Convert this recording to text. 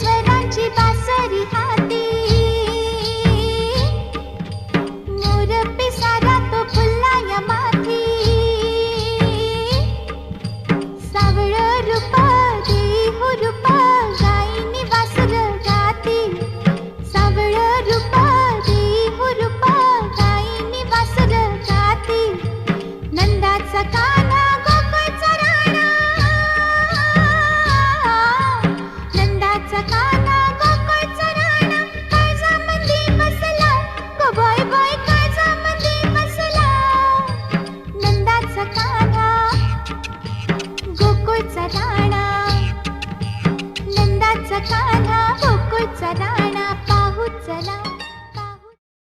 स्वराची बासरी हाती. मोर पिसारा या माथी. सावळ रूप देहू रूप गायनी वासर गाती सावळ रूप देहू रूप गायनी वासर गाती नंदाचा का नंदाचा ताणा नंदाचा